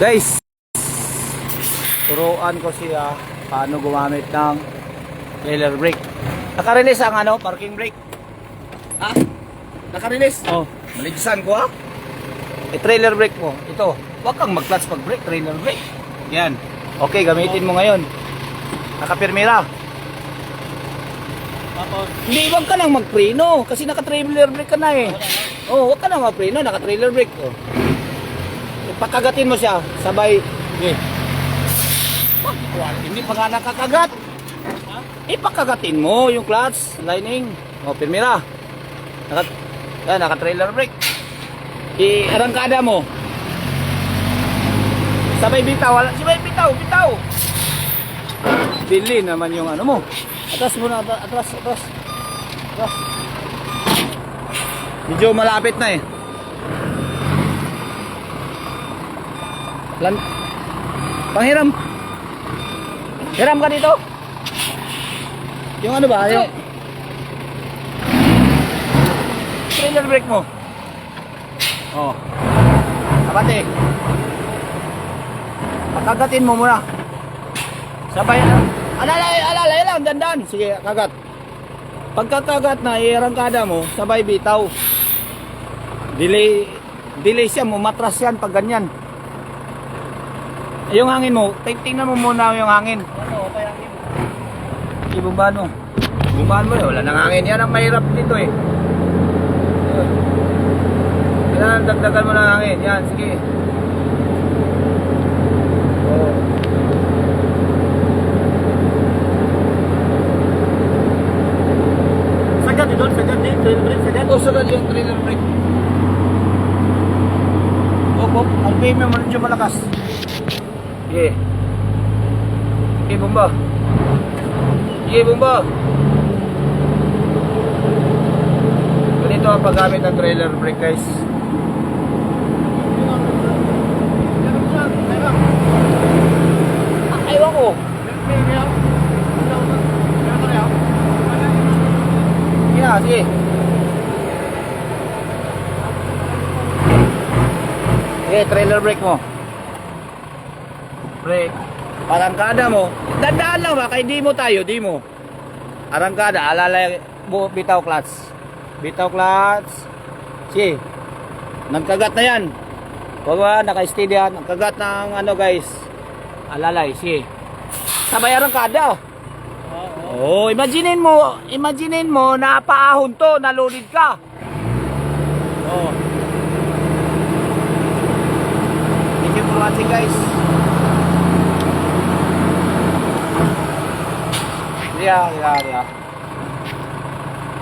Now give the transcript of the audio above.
Guys, turuan ko siya paano gumamit ng trailer brake. Nakarelease ang ano, parking brake. Ha? Nakarelease? Oh. Maligisan ko ha? Eh, trailer brake mo. Ito. Huwag kang mag-clutch pag brake, trailer brake. Yan. Okay, gamitin mo ngayon. Nakapirmira. Tapos, Hindi, huwag ka nang magpreno. Kasi naka-trailer brake ka na eh. Oh, huwag ka nang magpreno. Naka-trailer brake. Oh. Pagkagatin mo siya, sabay. Eh. Hindi pa nga nakakagat. Ipakagatin mo yung clutch, lining. Oh, pirmira. Naka, yan, naka-trailer brake. I-arangkada mo. Sabay bitaw, wala, sabay bitaw, bitaw. Bili naman yung ano mo. Atras muna, atras, atras. Atras. Medyo malapit na eh. Lan Panghiram. Hiram ka dito. Yung ano ba? Yung trailer brake mo. Oh. Abante. Pakagatin mo muna. Sabay. Alalay, alalay lang, dandan. Sige, kagat. Pagkakagat na, iarangkada mo, sabay bitaw. Delay, delay siya mo, matras yan pag ganyan. Yung hangin mo, ting- tingnan mo muna yung hangin. ano, okay lang yun. Ibumbahan mo. Ibumbahan mo eh, wala nang hangin. Yan ang mahirap dito eh. Yan, dagdagan mo ng hangin. Yan, sige. Oh. Sagad ito, sagad eh. Trail brake, sagad. Ito sunod yung trailer brake. Op, op. Ang PM mo medyo malakas. Sige. Sige, bumba. Sige, bumba. Ganito ang paggamit ng trailer brake, guys. Ah, Ewan ko. Na, sige. Sige, trailer brake mo. Brake. Arangkada mo. Dandaan lang ba? Kay di mo tayo, di mo. Arangkada, alala mo, bitaw clutch. Bitaw clutch. Sige. Nagkagat na yan. Huwag ba, naka-steady yan. Nagkagat ng ano guys. Alalay, sige. Sabay arangkada. Oh, imaginin mo, imaginin mo na paahon to, nalulid ka. Yeah, yeah, yeah.